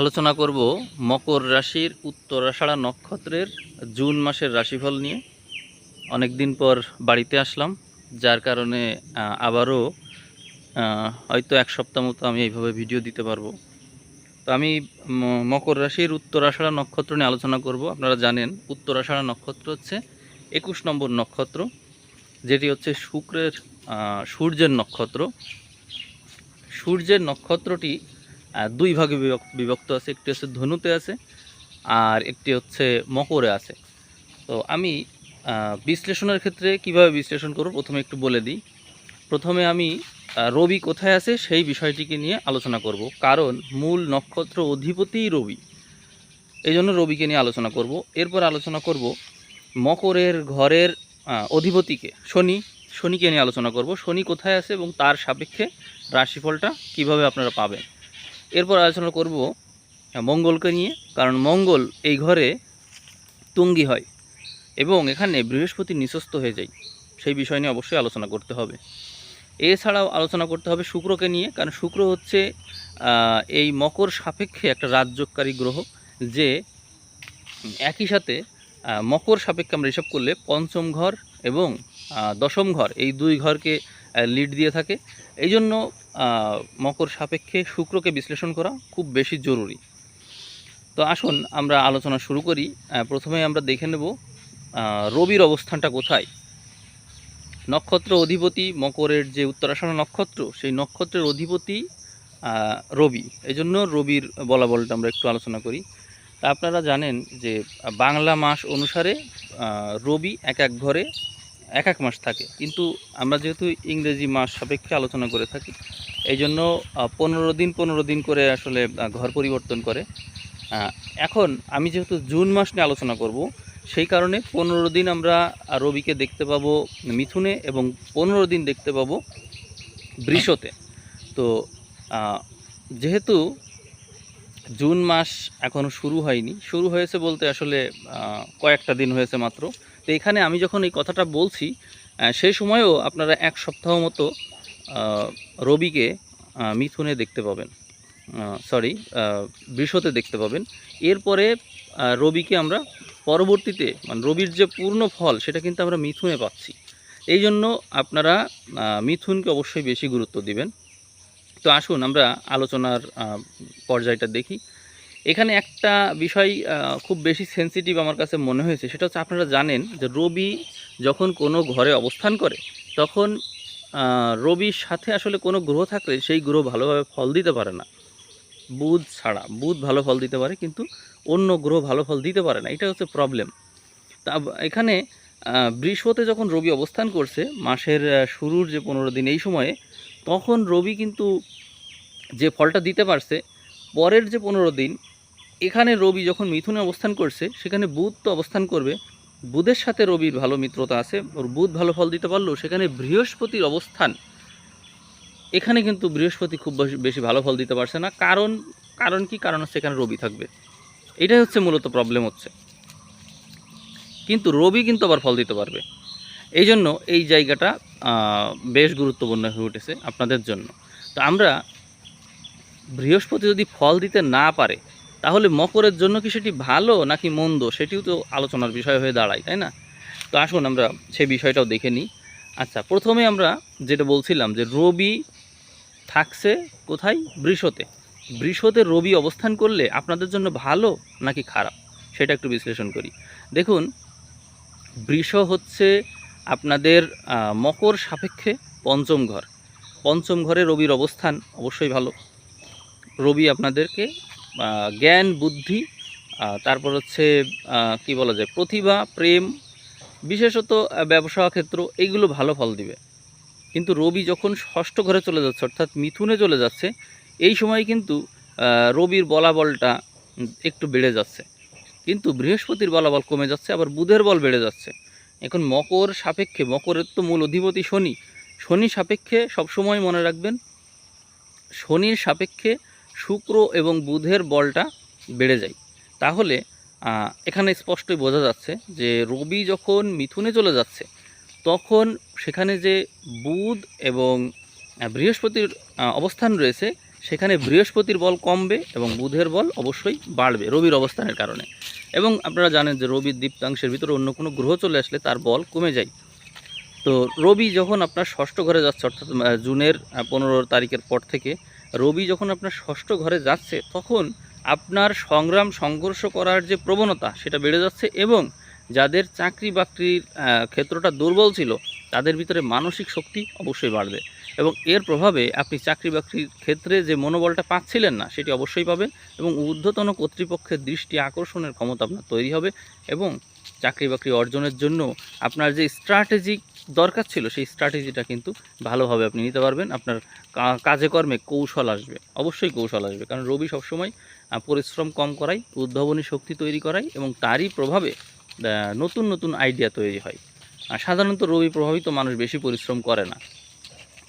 আলোচনা করব মকর রাশির উত্তরাষাঢ়া নক্ষত্রের জুন মাসের রাশিফল নিয়ে। অনেক দিন পর বাড়িতে আসলাম, যার কারণে আবারও হয়তো এক সপ্তাহ মতো আমি এইভাবে ভিডিও দিতে পারব। তো আমি মকর রাশির উত্তরাষাঢ়া নক্ষত্র নিয়ে আলোচনা করব। আপনারা জানেন, উত্তরাষাঢ়া নক্ষত্র হচ্ছে একুশ নম্বর নক্ষত্র, যেটি হচ্ছে শুক্রের সূর্যের নক্ষত্র। সূর্যের নক্ষত্রটি দুই ভাগে বিভক- বিভক্ত আছে। একটি হচ্ছে ধনুতে আছে আর একটি হচ্ছে মকরে আছে। তো আমি বিশ্লেষণের ক্ষেত্রে কীভাবে বিশ্লেষণ করব প্রথমে একটু বলে দিই। প্রথমে আমি রবি কোথায় আছে সেই বিষয়টিকে নিয়ে আলোচনা করব। কারণ মূল নক্ষত্র অধিপতিই রবি। এই জন্য রবিকে নিয়ে আলোচনা করব। এরপর আলোচনা করব মকরের ঘরের অধিপতিকে, শনি। শনিকে নিয়ে আলোচনা করব। শনি কোথায় আছে এবং তার সাপেক্ষে রাশিফলটা কীভাবে আপনারা পাবেন। এরপর আলোচনা করব মঙ্গলকে নিয়ে, কারণ মঙ্গল এই ঘরে তুঙ্গি হয় এবং এখানে বৃহস্পতি নিঃস্বস্ত হয়ে যায়। সেই বিষয় নিয়ে অবশ্যই আলোচনা করতে হবে। এছাড়াও আলোচনা করতে হবে শুক্রকে নিয়ে, কারণ শুক্র হচ্ছে এই মকর সাপেক্ষে একটা রাজ্যকারী গ্রহ, যে একই সাথে মকর সাপেক্ষে আমরা হিসাব করলে পঞ্চম ঘর এবং দশম ঘর, এই দুই ঘরকে লিড দিয়ে থাকে। এই জন্য মকর সাপেক্ষে শুক্রকে বিশ্লেষণ করা খুব বেশি জরুরি। তো আসুন, আমরা আলোচনা শুরু করি। প্রথমে আমরা দেখে নেব রবির অবস্থানটা কোথায়। নক্ষত্র অধিপতি মকরের যে উত্তরাষাঢ় নক্ষত্র, সেই নক্ষত্রের অধিপতি রবি। এই জন্য রবির বলাবলটা আমরা একটু আলোচনা করি। তা আপনারা জানেন যে, বাংলা মাস অনুসারে রবি এক এক ঘরে এক এক মাস থাকে। কিন্তু আমরা যেহেতু ইংরেজি মাস সাপেক্ষে আলোচনা করে থাকি, এই জন্য পনেরো দিন পনেরো দিন করে আসলে ঘর পরিবর্তন করে। এখন আমি যেহেতু জুন মাস নিয়ে আলোচনা করব, সেই কারণে পনেরো দিন আমরা রবিকে দেখতে পাবো মিথুনে এবং পনেরো দিন দেখতে পাবো বৃষতে। তো যেহেতু জুন মাস এখনও শুরু হয়নি, শুরু হয়েছে বলতে আসলে কয়েকটা দিন হয়েছে মাত্র। তো এখানে আমি যখন এই কথাটা বলছি সেই সময়েও আপনারা এক সপ্তাহ মতো রবিকে মিথুনে দেখতে পাবেন। সরি বৃষতে দেখতে পাবেন। এরপরে রবিকে আমরা পরবর্তীতে মানে রবির যে পূর্ণ ফল, সেটা কিন্তু আমরা মিথুনে পাচ্ছি। এই জন্য আপনারা মিথুনকে অবশ্যই বেশি গুরুত্ব দিবেন। তো আসুন, আমরা আলোচনার পর্যায়টা দেখি। এখানে একটা বিষয় খুব বেশি সেনসিটিভ আমার কাছে মনে হয়েছে। সেটা হচ্ছে আপনারা জানেন যে রবি যখন কোনো ঘরে অবস্থান করে, তখন রবির সাথে আসলে কোনো গ্রহ থাকলে সেই গ্রহ ভালোভাবে ফল দিতে পারে না। বুধ ছাড়া, বুধ ভালো ফল দিতে পারে, কিন্তু অন্য গ্রহ ভালো ফল দিতে পারে না। এটা হচ্ছে প্রবলেম তা এখানে বৃহস্পতি যখন রবি অবস্থান করছে, মাসের শুরুর যে পনেরো দিন এই সময়ে, তখন রবি কিন্তু যে ফলটা দিতে পারছে, পরের যে পনেরো দিন এখানে রবি যখন মিথুনে অবস্থান করছে, সেখানে বুধ তো অবস্থান করবে। বুধের সাথে রবির ভালো মিত্রতা আছে, ওর বুধ ভালো ফল দিতে পারলেও সেখানে বৃহস্পতির অবস্থান। এখানে কিন্তু বৃহস্পতি খুব বেশি ভালো ফল দিতে পারছে না। কারণ কারণ কি? কারণ হচ্ছে এখানে রবি থাকবে। এটাই হচ্ছে মূলত প্রবলেম হচ্ছে। কিন্তু রবি কিন্তু আবার ফল দিতে পারবে। এই জন্য এই জায়গাটা বেশ গুরুত্বপূর্ণ হয়ে উঠেছে আপনাদের জন্য। তো আমরা বৃহস্পতি যদি ফল দিতে না পারে তাহলে মকরের জন্য কি সেটি ভালো নাকি মন্দ? সেটিও তো আলোচনার বিষয় হয়ে দাঁড়ায়, তাই না? তো আসুন আমরা সেই বিষয়টাও দেখে নিই। আচ্ছা প্রথমে আমরা যেটা বলছিলাম যে রবি থাকছে কোথায়? বৃষতে। বৃষতে রবি অবস্থান করলে আপনাদের জন্য ভালো নাকি খারাপ? সেটা একটু বিশ্লেষণ করি। দেখুন, বৃষ হচ্ছে আপনাদের মকর সাপেক্ষে পঞ্চম ঘর। পঞ্চম ঘরে রবির অবস্থান অবশ্যই ভালো। রবি আপনাদেরকে জ্ঞান, বুদ্ধি তারপর হচ্ছে কি বলা যায়, প্রতিভা, প্রেম, বিশেষত ব্যবসা ক্ষেত্র এইগুলো ভালো ফল দিবে। কিন্তু রবি যখন ষষ্ঠ ঘরে চলে যাচ্ছে, অর্থাৎ মিথুনে চলে যাচ্ছে, এই সময় কিন্তু রবির বলাবলটা একটু বেড়ে যাচ্ছে। কিন্তু বৃহস্পতির বলাবল কমে যাচ্ছে, আবার বুধের বল বেড়ে যাচ্ছে। এখন মকর সাপেক্ষে, মকরের তো মূল অধিপতি শনি। শনি সাপেক্ষে সবসময় মনে রাখবেন, শনির সাপেক্ষে শুক্র এবং বুধের বলটা বেড়ে যায়। তাহলে এখানে স্পষ্টই বোঝা যাচ্ছে যে রবি যখন মিথুনে চলে যাচ্ছে, তখন সেখানে যে বুধ এবং বৃহস্পতির অবস্থান রয়েছে, সেখানে বৃহস্পতির বল কমবে এবং বুধের বল অবশ্যই বাড়বে রবির অবস্থানের কারণে। এবং আপনারা জানেন যে রবির দীপ্তাংশের ভিতরে অন্য কোনো গ্রহ চলে আসলে তার বল কমে যায়। তো রবি যখন আপনার ষষ্ঠ ঘরে যাচ্ছে, অর্থাৎ জুনের পনেরো তারিখের পর থেকে রবি যখন আপনার ষষ্ঠ ঘরে যাচ্ছে, তখন আপনার সংগ্রাম সংঘর্ষ করার যে প্রবণতা, সেটা বেড়ে যাচ্ছে এবং যাদের চাকরি বাকরির ক্ষেত্রটা দুর্বল ছিল, তাদের ভিতরে মানসিক শক্তি অবশ্যই বাড়বে এবং এর প্রভাবে আপনি চাকরি বাকরির ক্ষেত্রে যে মনোবলটা পাচ্ছিলেন না, সেটি অবশ্যই পাবেন এবং ঊর্ধ্বতন কর্তৃপক্ষের দৃষ্টি আকর্ষণের ক্ষমতা আপনার তৈরি হবে এবং চাকরি বাকরি অর্জনের জন্য আপনার যে স্ট্র্যাটেজিক দরকার ছিল, সেই স্ট্র্যাটেজিটা কিন্তু ভালোভাবে আপনি নিতে পারবেন। আপনার কাজে কর্মে কৌশল আসবে, অবশ্যই কৌশল আসবে। কারণ রবি সবসময় পরিশ্রম কম করায় উদ্ভাবনী শক্তি তৈরি করায় এবং তারই প্রভাবে নতুন নতুন আইডিয়া তৈরি হয়। সাধারণত রবি প্রভাবিত মানুষ বেশি পরিশ্রম করে না।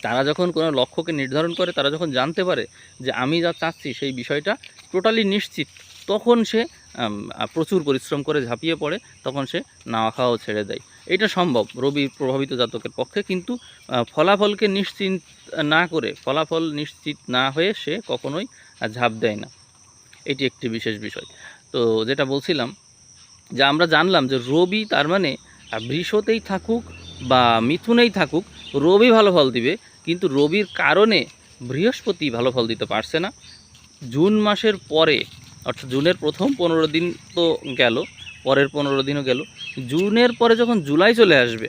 তারা যখন কোনো লক্ষ্যকে নির্ধারণ করে, তারা যখন জানতে পারে যে আমি যা চাচ্ছি, সেই বিষয়টা টোটালি নিশ্চিত, তখন সে প্রচুর পরিশ্রম করে ঝাঁপিয়ে পড়ে, তখন সে নাওয়া খাওয়াও ছেড়ে দেয়। এটা সম্ভব, রবি প্রভাবিত জাতকের পক্ষে, কিন্তু ফলাফলকে নিশ্চিত না করে, ফলাফল নিশ্চিত না হয়ে সে কখনোই ঝাঁপ দেয় না। এটি একটি বিশেষ বিষয়। তো যেটা বলছিলাম, যে আমরা জানলাম যে রবি তার মানে বৃষতেই থাকুক বা মিথুনেই থাকুক, রবি ভালো ফল দিবে, কিন্তু রবির কারণে বৃহস্পতি ভালো ফল দিতে পারছে না। জুন মাসের পরে, অর্থাৎ জুনের প্রথম পনেরো দিন তো গেল পরের পনেরো দিনও গেল। জুনের পরে যখন জুলাই চলে আসবে,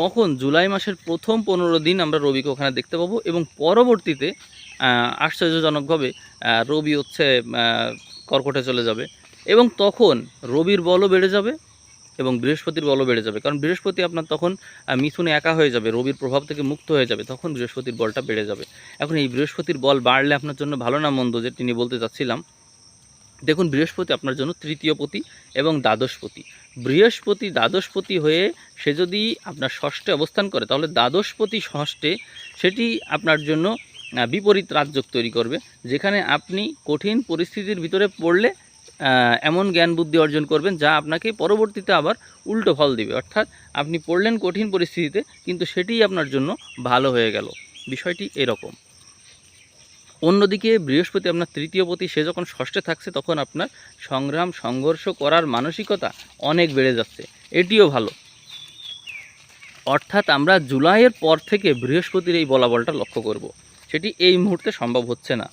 তখন জুলাই মাসের প্রথম পনেরো দিন আমরা রবিকে ওখানে দেখতে পাবো এবং পরবর্তীতে আশ্চর্যজনকভাবে রবি হচ্ছে কর্কটে চলে যাবে এবং তখন রবির বলও বেড়ে যাবে এবং বৃহস্পতির বলও বেড়ে যাবে। কারণ বৃহস্পতি আপনার তখন মিথুনে একা হয়ে যাবে, রবির প্রভাব থেকে মুক্ত হয়ে যাবে, তখন বৃহস্পতির বলটা বেড়ে যাবে। এখন এই বৃহস্পতির বল বাড়লে আপনার জন্য ভালো না মন্দ, যে তিনি বলতে চাচ্ছিলাম দেখুন, বৃহস্পতি আপনার জন্য তৃতীয়পতি এবং দ্বাদশপতি বৃহস্পতি দ্বাদশপতি হয়ে সে যদি আপনার ষষ্ঠে অবস্থান করে, তাহলে দ্বাদশপতি ষষ্ঠে সেটি আপনার জন্য বিপরীত রাজযোগ তৈরি করবে, যেখানে আপনি কঠিন পরিস্থিতির ভিতরে পড়লে এমন জ্ঞান বুদ্ধি অর্জন করবেন যা আপনাকে পরবর্তীতে আবার উল্টো ফল দিবে। অর্থাৎ আপনি পড়লেন কঠিন পরিস্থিতিতে, কিন্তু সেটিই আপনার জন্য ভালো হয়ে গেল। বিষয়টি এরকম। অন্যদিকে বৃহস্পতি আপনার তৃতীয় পতি, সে যখন ষষ্ঠে থাকছে, তখন আপনার সংগ্রাম, সংঘর্ষ করার মানসিকতা অনেক বেড়ে যাচ্ছে। এটিও ভালো। অর্থাৎ আমরা জুলাইয়ের পর থেকে বৃহস্পতির এই বলাবলটা লক্ষ্য করব। সেটি এই মুহূর্তে সম্ভব হচ্ছে না।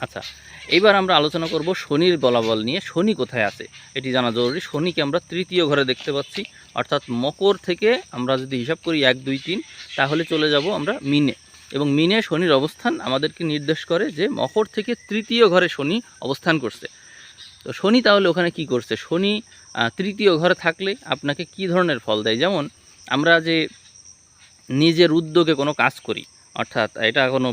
আচ্ছা এবার আমরা আলোচনা করব শনির বলাবল নিয়ে। শনি কোথায় আছে? এটি জানা জরুরি। শনিকে আমরা তৃতীয় ঘরে দেখতে পাচ্ছি। অর্থাৎ মকর থেকে আমরা যদি হিসাব করি এক, দুই, তিন, তাহলে চলে যাব আমরা মিনে। এবং মিনে শনির অবস্থান আমাদেরকে নির্দেশ করে যে মকর থেকে তৃতীয় ঘরে শনি অবস্থান করছে। তো শনি তাহলে ওখানে কি করছে? শনি তৃতীয় ঘরে থাকলে আপনাকে কি ধরনের ফল দেয়? যেমন আমরা যে নিজের উদ্যোগে কোনো কাজ করি, অর্থাৎ এটা কোনো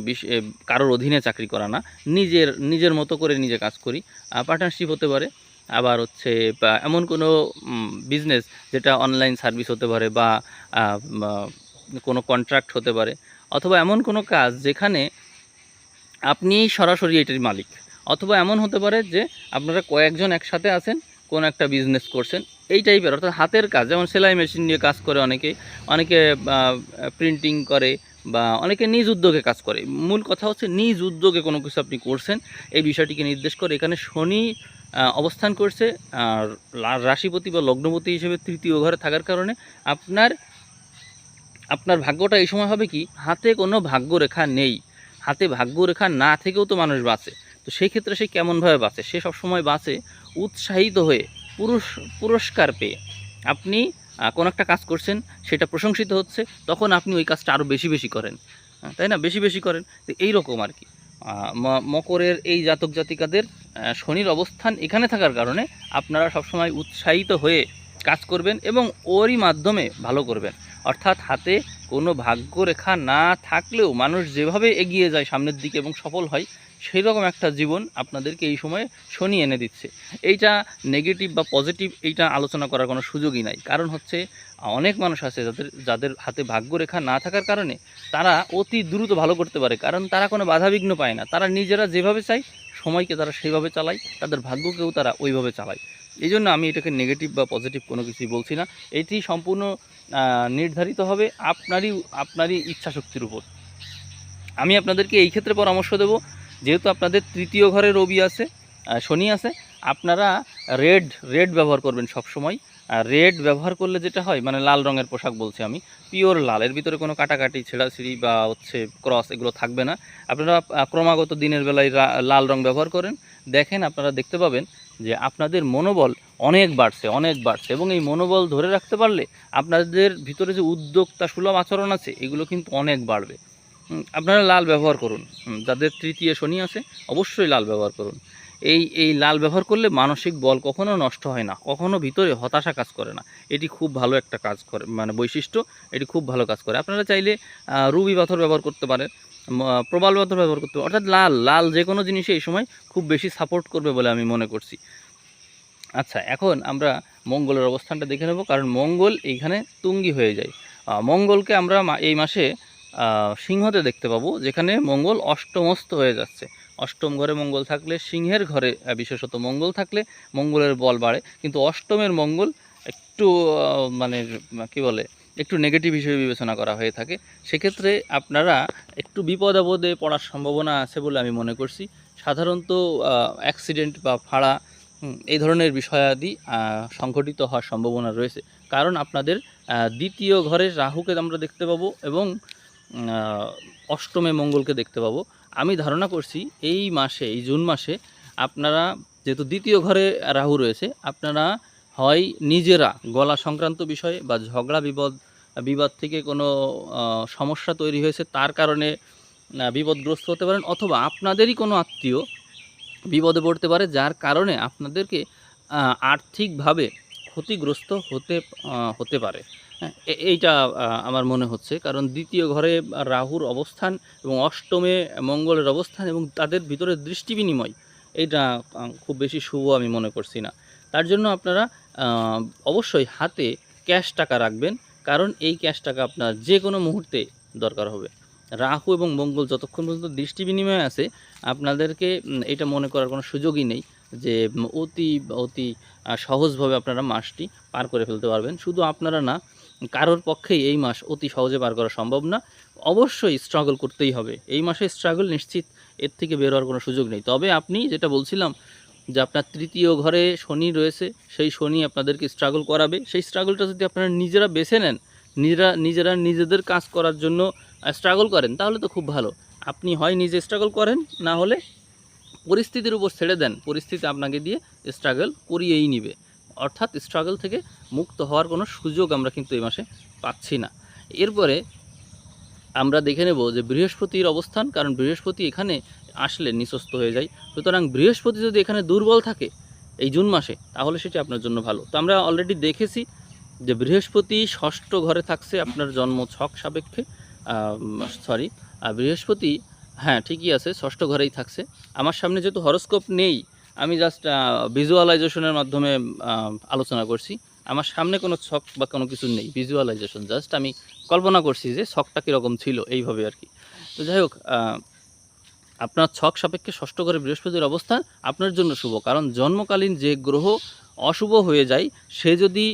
কারোর অধীনে চাকরি করা না, নিজের নিজের মতো করে নিজে কাজ করি পার্টনারশিপ হতে পারে, আবার হচ্ছে এমন কোনো বিজনেস যেটা অনলাইন সার্ভিস হতে পারে বা কোনো কন্ট্রাক্ট হতে পারে অথবা এমন কোনো কাজ যেখানে আপনি সরাসরি এটির মালিক। অথবা এমন হতে পারে যে আপনারা কয়েকজন একসাথে আছেন, কোনো একটা বিজনেস করছেন, এই টাইপের অর্থাৎ হাতের কাজ, যেমন সেলাই মেশিন নিয়ে কাজ করে অনেকে অনেকে প্রিন্টিং করে বা অনেকে নিজ উদ্যোগে কাজ করে। মূল কথা হচ্ছে নিজ উদ্যোগে কোনো কিছু আপনি করছেন, এই বিষয়টিকে নির্দেশ করে। এখানে শনি অবস্থান করছে, আর রাশিপতি বা লগ্নপতি হিসেবে তৃতীয় ঘরে থাকার কারণে আপনার আপনার ভাগ্যটা এই সময় হবে কি? হাতে কোনো ভাগ্যরেখা নেই। হাতে ভাগ্যরেখা না থেকেও তো মানুষ বাঁচে। তো সেই ক্ষেত্রে সে কেমনভাবে বাঁচে? সে সবসময় বাঁচে উৎসাহিত হয়ে, পুরুষ, পুরস্কার পেয়ে। আপনি কোনো একটা কাজ করছেন, সেটা প্রশংসিত হচ্ছে, তখন আপনি ওই কাজটা আরও বেশি বেশি করেন। তাই না? বেশি বেশি করেন। তো এইরকম আর কি। মকরের এই জাতক জাতিকাদের শনির অবস্থান এখানে থাকার কারণে আপনারা সবসময় উৎসাহিত হয়ে কাজ করবেন এবং ওরই মাধ্যমে ভালো করবেন। অর্থাৎ হাতে কোনো ভাগ্যরেখা না থাকলেও মানুষ যেভাবে এগিয়ে যায় সামনের দিকে এবং সফল হয় সেই রকম একটা জীবন আপনাদেরকে এই সময়ে শনি এনে দিচ্ছে। এইটা নেগেটিভ বা পজিটিভ এইটা আলোচনা করার কোনো সুযোগই নাই। কারণ হচ্ছে, অনেক মানুষ আছে যাদের যাদের হাতে ভাগ্যরেখা না থাকার কারণে তারা অতি দ্রুত ভালো করতে পারে। কারণ তারা কোনো বাধাবিঘ্ন পায় না। তারা নিজেরা যেভাবে চায় সময়কে তারা সেইভাবে চালায়, তাদের ভাগ্যকেও তারা ওইভাবে চালায়। এই জন্য আমি এটাকে নেগেটিভ বা পজিটিভ কোনো কিছুই বলছি না। এটি সম্পূর্ণ নির্ধারিত হবে আপনারই আপনারই ইচ্ছা শক্তির উপর। আমি আপনাদেরকে এই ক্ষেত্রে পরামর্শ দেব, যেহেতু আপনাদের তৃতীয় ঘরে রবি আছে শনি আছে, আপনারা রেড রেড ব্যবহার করবেন সব সময় আর রেড ব্যবহার করলে যেটা হয় মানে লাল রঙের পোশাক বলছি আমি পিওর লাল, এর ভিতরে কোনো কাটাকাটি, ছেঁড়াছিড়ি বা হচ্ছে ক্রস এগুলো থাকবে না। আপনারা ক্রমাগত দিনের বেলায় লাল রং ব্যবহার করেন। দেখেন আপনারা দেখতে পাবেন যে আপনাদের মনোবল অনেক বাড়ছে অনেক বাড়ছে এবং এই মনোবল ধরে রাখতে পারলে আপনাদের ভিতরে যে উদ্যোক্তা সুলভ আচরণ আছে, এগুলো কিন্তু অনেক বাড়বে। আপনারা লাল ব্যবহার করুন। যাদের তৃতীয় শনি আছে, অবশ্যই লাল ব্যবহার করুন। এই এই লাল ব্যবহার করলে মানসিক বল কখনো নষ্ট হয় না, কখনো ভিতরে হতাশা কাজ করে না। এটি খুব ভালো একটা কাজ করে মানে বৈশিষ্ট্য, এটি খুব ভালো কাজ করে। আপনারা চাইলে রুবি পাথর ব্যবহার করতে পারেন প্রবাল পাথর ব্যবহার করতে পারেন, অর্থাৎ লাল লাল যে কোনো জিনিসে এই সময় খুব বেশি সাপোর্ট করবে বলে আমি মনে করছি। আচ্ছা এখন আমরা মঙ্গলের অবস্থানটা দেখে নেব, কারণ মঙ্গল এইখানে তুঙ্গি হয়ে যায়। মঙ্গলকে আমরা এই মাসে সিংহতে দেখতে পাবো, যেখানে মঙ্গল অষ্টমস্ত হয়ে যাচ্ছে। অষ্টম ঘরে মঙ্গল থাকলে সিংহের ঘরে বিশেষত মঙ্গল থাকলে মঙ্গলের বল বাড়ে। কিন্তু অষ্টমের মঙ্গল একটু মানে কি বলে, একটু নেগেটিভ হিসেবে বিবেচনা করা হয়ে থাকে। সেক্ষেত্রে আপনারা একটু বিপদ আপদে পড়ার সম্ভাবনা আছে বলে আমি মনে করছি। সাধারণত অ্যাক্সিডেন্ট বা ফাড়া এই ধরনের বিষয়াদি সংঘটিত হওয়ার সম্ভাবনা রয়েছে। কারণ আপনাদের দ্বিতীয় ঘরের রাহুকে আমরা দেখতে পাবো এবং অষ্টমে মঙ্গলকে দেখতে পাবো। আমি ধারণা করছি এই মাসে, এই জুন মাসে আপনারা যেহেতু দ্বিতীয় ঘরে রাহু রয়েছে, আপনারা হয় নিজেরা গলা সংক্রান্ত বিষয়ে বা ঝগড়া বিপদ বিবাদ থেকে কোনো সমস্যা তৈরি হয়েছে তার কারণে বিপদগ্রস্ত হতে পারেন অথবা আপনাদেরই কোনো আত্মীয় বিপদে পড়তে পারে যার কারণে আপনাদেরকে আর্থিকভাবে ক্ষতিগ্রস্ত হতে হতে পারে। এইটা আমার মনে হচ্ছে। কারণ দ্বিতীয় ঘরে রাহুর অবস্থান এবং অষ্টমে মঙ্গলের অবস্থান এবং তাদের ভিতরে দৃষ্টি বিনিময়, এইটা খুব বেশি শুভ আমি মনে করছি না। তার জন্য আপনারা অবশ্যই হাতে ক্যাশ টাকা রাখবেন, কারণ এই ক্যাশ টাকা আপনার যে কোনো মুহূর্তে দরকার হবে। রাহু এবং মঙ্গল যতক্ষণ পর্যন্ত দৃষ্টি বিনিময় আছে, আপনাদেরকে এটা মনে করার কোনো সুযোগই নেই যে অতি অতি সহজভাবে আপনারা মাসটি পার করে ফেলতে পারবেন। শুধু আপনারা না কারোর পক্ষেই এই মাস অতি সহজে পার করা সম্ভব না। অবশ্যই স্ট্রাগল করতেই হবে। এই মাসে স্ট্রাগল নিশ্চিত এর থেকে বের হওয়ার কোনো সুযোগ নেই। তবে আপনি যেটা বলছিলাম যে আপনার তৃতীয় ঘরে শনি রয়েছে, সেই শনি আপনাদেরকে স্ট্রাগল করাবে। সেই স্ট্রাগলটা যদি আপনারা নিজেরা বেছে নেন, নিজেরা নিজেরা নিজেদের কাজ করার জন্য স্ট্রাগল করেন, তাহলে তো খুব ভালো। আপনি হয় নিজে স্ট্রাগল করেন, না হলে পরিস্থিতির উপর ছেড়ে দেন। পরিস্থিতি আপনাকে দিয়ে স্ট্রাগল করিয়েই নিবে। অর্থাৎ স্ট্রাগল থেকে মুক্ত হওয়ার কোনো সুযোগ আমরা কিন্তু এই মাসে পাচ্ছি না। এরপরে আমরা দেখে নেব যে বৃহস্পতির অবস্থান, কারণ বৃহস্পতি এখানে আসলে নিঃস্ত হয়ে যায়। সুতরাং বৃহস্পতি যদি এখানে দুর্বল থাকে এই জুন মাসে, তাহলে সেটি আপনার জন্য ভালো। তো আমরা অলরেডি দেখেছি যে বৃহস্পতি ষষ্ঠ ঘরে থাকছে আপনার জন্ম ছক সাপেক্ষে। সরি বৃহস্পতি হ্যাঁ ঠিকই আছে, ষষ্ঠ ঘরেই থাকছে। আমার সামনে যেহেতু হরস্কোপ নেই আমি জাস্ট ভিজুয়ালাইজেশনের মাধ্যমে আলোচনা করছি। আমার সামনে কোনো ছক বা কোনো কিছু নেই। ভিজুয়ালাইজেশন জাস্ট আমি কল্পনা করছি যে ছকটা কীরকম ছিল এইভাবে আর কি। তো যাই হোক আপনার ছক সাপেক্ষে ষষ্ঠ ঘরে বৃহস্পতির অবস্থান আপনার জন্য শুভ। কারণ জন্মকালীন যে গ্রহ অশুভ হয়ে যায়, সে যদি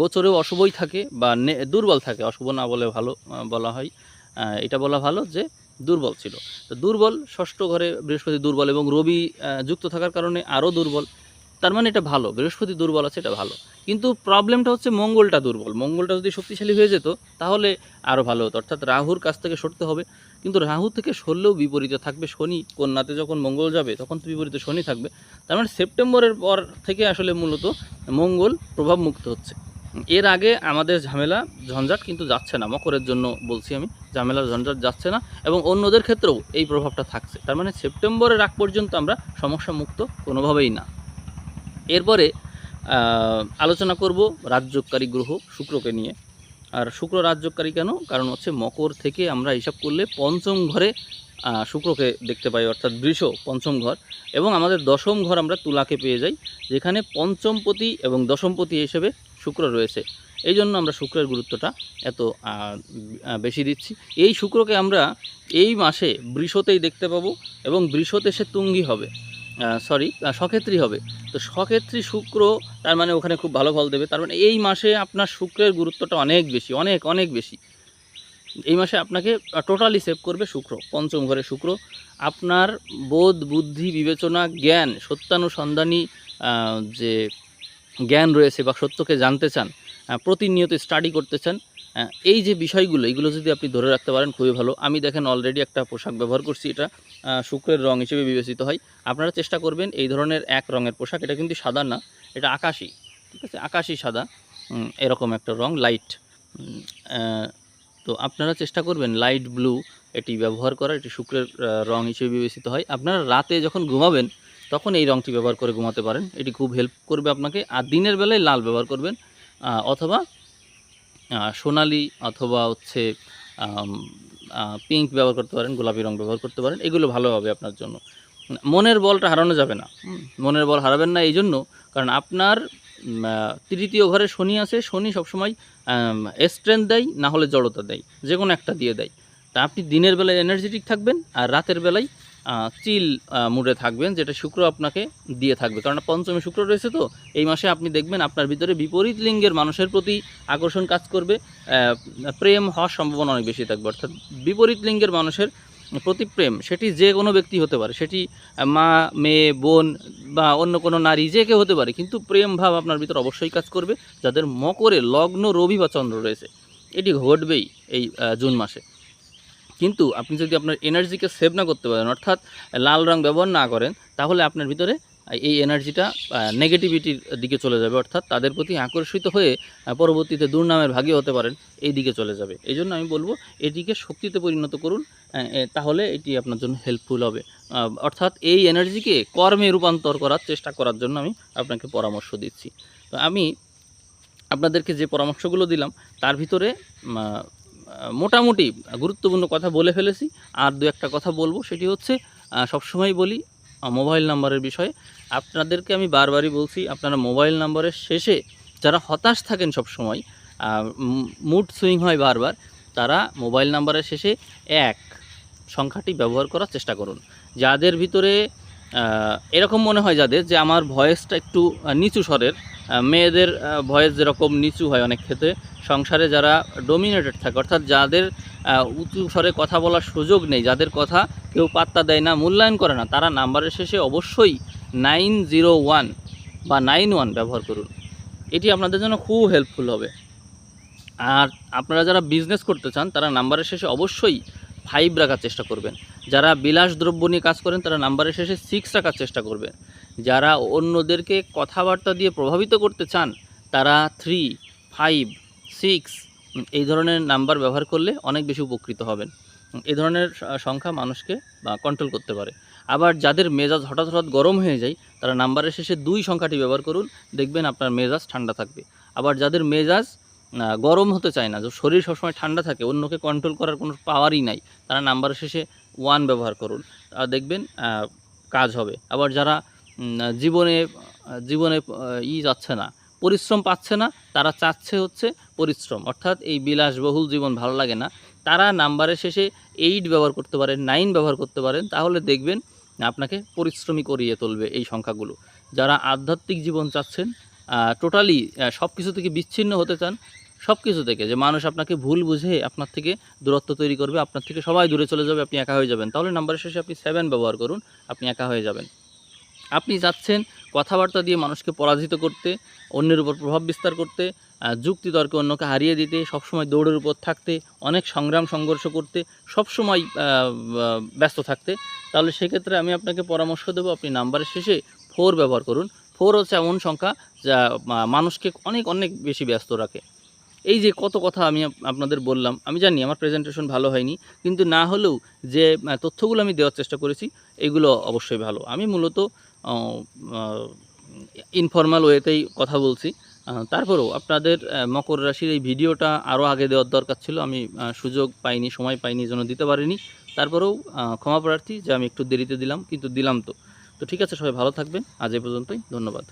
গোচরেও অশুভই থাকে বা দুর্বল থাকে, অশুভ না বলে ভালো বলা হয় এটা বলা ভালো যে দুর্বল ছিল। তো দুর্বল, ষষ্ঠ ঘরে বৃহস্পতি দুর্বল এবং রবি যুক্ত থাকার কারণে আরও দুর্বল। তার মানে এটা ভালো, বৃহস্পতি দুর্বল আছে, এটা ভালো। কিন্তু প্রবলেমটা হচ্ছে মঙ্গলটা দুর্বল। মঙ্গলটা যদি শক্তিশালী হয়ে যেত, তাহলে আরও ভালো হতো। অর্থাৎ রাহুর কাছ থেকে সরতে হবে। কিন্তু রাহু থেকে সরলেও বিপরীতে থাকবে শনি। কন্যাতে যখন মঙ্গল যাবে, তখন তো বিপরীতে শনি থাকবে। তার মানে সেপ্টেম্বরের পর থেকে আসলে মূলত মঙ্গল প্রভাব মুক্ত হচ্ছে। এর আগে আমাদের ঝামেলা ঝঞ্ঝাট কিন্তু যাচ্ছে না, মকরের জন্য বলছি আমি ঝামেলার ঝঞ্ঝাট যাচ্ছে না এবং অন্যদের ক্ষেত্রেও এই প্রভাবটা থাকছে। তার মানে সেপ্টেম্বরের আগ পর্যন্ত আমরা সমস্যা মুক্ত কোনোভাবেই না। এরপরে আলোচনা করব রাজ্যকারী গ্রহ শুক্রকে নিয়ে। আর শুক্র রাজ্যকারী কেন? কারণ হচ্ছে মকর থেকে আমরা হিসাব করলে পঞ্চম ঘরে শুক্রকে দেখতে পাই, অর্থাৎ বৃষ পঞ্চম ঘর। এবং আমাদের দশম ঘর আমরা তুলাকে পেয়ে যাই, যেখানে পঞ্চমপতি এবং দশমপতি হিসেবে শুক্র রয়েছে। এই জন্য আমরা শুক্রের গুরুত্বটা এত বেশি দিচ্ছি। এই শুক্রকে আমরা এই মাসে বৃষতেই দেখতে পাবো এবং বৃষতে সে তুঙ্গি হবে। সরি সক্ষেত্রী হবে। তো সক্ষেত্রী শুক্র তার মানে ওখানে খুব ভালো ফল দেবে। তার মানে এই মাসে আপনার শুক্রের গুরুত্বটা অনেক বেশি, অনেক অনেক বেশি। এই মাসে আপনাকে টোটালি সেভ করবে শুক্র, পঞ্চম ঘরে শুক্র। আপনার বোধ, বুদ্ধি, বিবেচনা, জ্ঞান, সত্যানুসন্ধানী যে জ্ঞান রয়েছে বা সত্যকে জানতে চান প্রতিনিয়ত স্টাডি করতে চান এই যে বিষয়গুলো, এগুলো যদি আপনি ধরে রাখতে পারেন, খুবই ভালো। আমি দেখেন অলরেডি একটা পোশাক ব্যবহার করছি, এটা শুক্রের রং হিসেবে বিবেচিত হয়। আপনারা চেষ্টা করবেন এই ধরনের এক রঙের পোশাক, এটা কিন্তু সাদা না, এটা আকাশি, ঠিক আছে? আকাশি সাদা এরকম একটা রং লাইট তো আপনারা চেষ্টা করবেন লাইট ব্লু এটি ব্যবহার করা এটি শুক্রের রং হিসেবে বিবেচিত হয়। আপনারা রাতে যখন ঘুমাবেন তখন এই রংটি ব্যবহার করে ঘুমাতে পারেন। এটি খুব হেল্প করবে আপনাকে। আর দিনের বেলায় লাল ব্যবহার করবেন অথবা সোনালি অথবা হচ্ছে পিঙ্ক ব্যবহার করতে পারেন, গোলাপি রং ব্যবহার করতে পারেন। এগুলো ভালো হবে আপনার জন্য। মনের বলটা হারানো যাবে না। মনের বল হারাবেন না এই জন্য কারণ আপনার তৃতীয় ঘরে শনি আছে, শনি সবসময় স্ট্রেংথ দেয়, না হলে জড়তা দেয় যে কোনো একটা দিয়ে দেয়। তা আপনি দিনের বেলায় এনার্জেটিক থাকবেন, আর রাতের বেলায় চিল মুডে থাকবেন, যেটা শুক্র আপনাকে দিয়ে থাকবে। কারণ পঞ্চমী শুক্র রয়েছে তো, এই মাসে আপনি দেখবেন আপনার ভিতরে বিপরীত লিঙ্গের মানুষের প্রতি আকর্ষণ কাজ করবে প্রেম হওয়ার সম্ভাবনা অনেক বেশি থাকবে। অর্থাৎ বিপরীত লিঙ্গের মানুষের প্রতি প্রেম, সেটি যে কোনো ব্যক্তি হতে পারে, সেটি মা, মেয়ে, বোন বা অন্য কোনো নারী, যে কেউ হতে পারে। কিন্তু প্রেম ভাব আপনার ভিতর অবশ্যই কাজ করবে, যাদের মকরে লগ্ন, রবি বা চন্দ্র রয়েছে। এটি ঘটবেই এই জুন মাসে। কিন্তু আপনি যদি আপনার এনার্জিকে সেভ না করতে পারেন, অর্থাৎ লাল রং ব্যবহার না করেন, তাহলে আপনার ভিতরে এই এনার্জিটা নেগেটিভিটির দিকে চলে যাবে, অর্থাৎ তাদের প্রতি আকর্ষিত হয়ে পরবর্তীতে দুর্নামের ভাগী হতে পারেন, এই দিকে চলে যাবে। এই জন্য আমি বলব, এটিকে শক্তিতে পরিণত করুন তাহলে এটি আপনার জন্য হেল্পফুল হবে। অর্থাৎ এই এনার্জিকে কর্মে রূপান্তর করার চেষ্টা করার জন্য আমি আপনাকে পরামর্শ দিচ্ছি। তো আমি আপনাদেরকে যে পরামর্শগুলো দিলাম, তার ভিতরে মোটামুটি গুরুত্বপূর্ণ কথা বলে ফেলেছি। আর দু একটা কথা বলব, সেটি হচ্ছে সবসময় বলি মোবাইল নাম্বারের বিষয়ে। আপনাদেরকে আমি বারবারই বলছি, আপনারা মোবাইল নাম্বারের শেষে যারা হতাশ থাকেন সবসময় মুড সুইং হয় বারবার, তারা মোবাইল নাম্বারের শেষে এক সংখ্যাটি ব্যবহার করার চেষ্টা করুন। যাদের ভিতরে এরকম মনে হয় যাদের, যে আমার ভয়েসটা একটু নিচু স্বরের মেয়েদের ভয়েস যেরকম নিচু হয় অনেক ক্ষেত্রে সংসারে যারা ডোমিনেটেড থাকে, অর্থাৎ যাদের উঁচু স্বরে কথা বলার সুযোগ নেই, যাদের কথা কেউ পাত্তা দেয় না, মূল্যায়ন করে না, তারা নাম্বারের শেষে অবশ্যই নাইন জিরো ওয়ান বা নাইন ওয়ান ব্যবহার করুন। এটি আপনাদের জন্য খুব হেল্পফুল হবে। আর আপনারা যারা বিজনেস করতে চান, তারা নাম্বারের শেষে অবশ্যই ফাইভ রাখার চেষ্টা করবেন। যারা বিলাস দ্রব্য নিয়ে কাজ করেন, তারা নাম্বারের শেষে সিক্স রাখার চেষ্টা করবেন। যারা অন্যদেরকে কথাবার্তা দিয়ে প্রভাবিত করতে চান, তারা থ্রি ফাইভ সিক্স এই ধরনের নাম্বার ব্যবহার করলে অনেক বেশি উপকৃত হবেন। এই ধরনের সংখ্যা মানুষকে কন্ট্রোল করতে পারে। আবার যাদের মেজাজ হঠাৎ হঠাৎ গরম হয়ে যায়, তারা নাম্বারের শেষে দুই সংখ্যাটি ব্যবহার করুন, দেখবেন আপনার মেজাজ ঠান্ডা থাকবে। আবার যাদের মেজাজ গরম হতে চায় না, যে শরীর সবসময় ঠান্ডা থাকে, অন্যকে কন্ট্রোল করার কোনো পাওয়ারই নাই, তারা নাম্বারের শেষে ওয়ান ব্যবহার করুন। দেখবেন কাজ হবে। আবার যারা জীবনে জীবনে ই যাচ্ছে না, পরিশ্রম পাচ্ছে না, তারা চাচ্ছে হচ্ছে পরিশ্রম, অর্থাৎ এই বিলাসবহুল জীবন ভালো লাগে না, তারা নাম্বারের শেষে এইট ব্যবহার করতে পারেন নাইন ব্যবহার করতে পারেন, তাহলে দেখবেন আপনাকে পরিশ্রমী করিয়ে তুলবে এই সংখ্যাগুলো। যারা আধ্যাত্মিক জীবন চাচ্ছেন টোটালি সব কিছু থেকে বিচ্ছিন্ন হতে চান সব কিছু থেকে, যে মানুষ আপনাকে ভুল বুঝে আপনার থেকে দূরত্ব তৈরি করবে, আপনার থেকে সবাই দূরে চলে যাবে, আপনি একা হয়ে যাবেন। তাহলে নাম্বারের শেষে আপনি সেভেন ব্যবহার করুন, আপনি একা হয়ে যাবেন। আপনি যাচ্ছেন কথাবার্তা দিয়ে মানুষকে পরাজিত করতে, অন্যের উপর প্রভাব বিস্তার করতে আহ, যুক্তি তর্কে অন্যকে হারিয়ে দিতে সবসময় দৌড়ের উপর থাকতে অনেক সংগ্রাম সংঘর্ষ করতে সবসময় ব্যস্ত থাকতে। তাহলে সেক্ষেত্রে আমি আপনাকে পরামর্শ দেবো আপনি নাম্বারের শেষে ফোর ব্যবহার করুন। ফোর হচ্ছে এমন সংখ্যা যা মানুষকে অনেক অনেক বেশি ব্যস্ত রাখে। এই যে কত কথা আমি আপনাদের বললাম আমি জানি আমার প্রেজেন্টেশন ভালো হয়নি কিন্তু না হলেও যে তথ্যগুলো আমি দেওয়ার চেষ্টা করেছি এগুলো অবশ্যই ভালো। আমি মূলত ইনফর্মাল ওয়েতেই কথা বলছি। তারপরেও আপনাদের মকর রাশির এই ভিডিওটা আরও আগে দেওয়ার দরকার ছিল। আমি সুযোগ পাইনি, সময় পাইনি জন্য দিতে পারিনি। তারপরেও ক্ষমা প্রার্থী যে আমি একটু দেরিতে দিলাম, কিন্তু দিলাম তো। তো ঠিক আছে, সবাই ভালো থাকবেন। আজ এ পর্যন্তই, ধন্যবাদ।